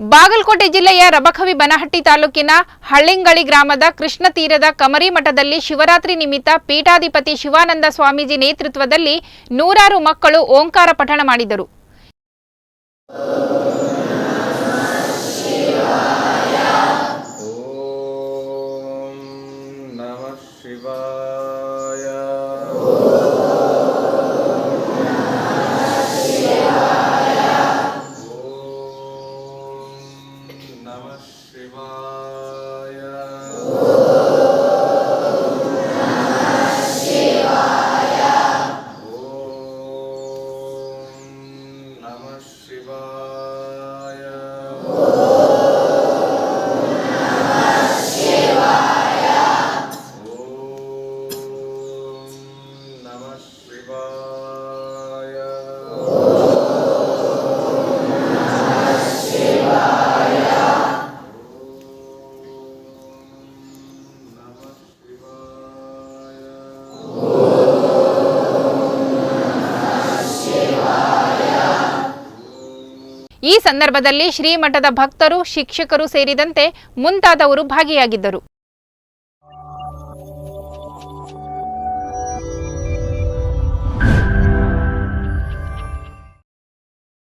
ಬಾಗಲಕೋಟೆ ಜಿಲ್ಲೆಯ ರಬಖವಿ ಬನಹಟ್ಟಿ ತಾಲೂಕಿನ ಹಳ್ಳಿಂಗಳಿ ಗ್ರಾಮದ ಕೃಷ್ಣ ತೀರದ ಕಮರಿ ಮಠದಲ್ಲಿ ಶಿವರಾತ್ರಿ ನಿಮಿತ್ತ ಪೀಠಾಧಿಪತಿ ಶಿವಾನಂದ ಸ್ವಾಮೀಜಿ ನೇತೃತ್ವದಲ್ಲಿ ನೂರಾರು ಮಕ್ಕಳು ಓಂಕಾರ ಪಠಣ ಮಾಡಿದರು. ಓಂ ನಮಃ ಶಿವಾಯ. ます。ಈ ಸಂದರ್ಭದಲ್ಲಿ ಶ್ರೀಮಠದ ಭಕ್ತರು ಶಿಕ್ಷಕರು ಸೇರಿದಂತೆ ಮುಂತಾದವರು ಭಾಗಿಯಾಗಿದ್ದರು.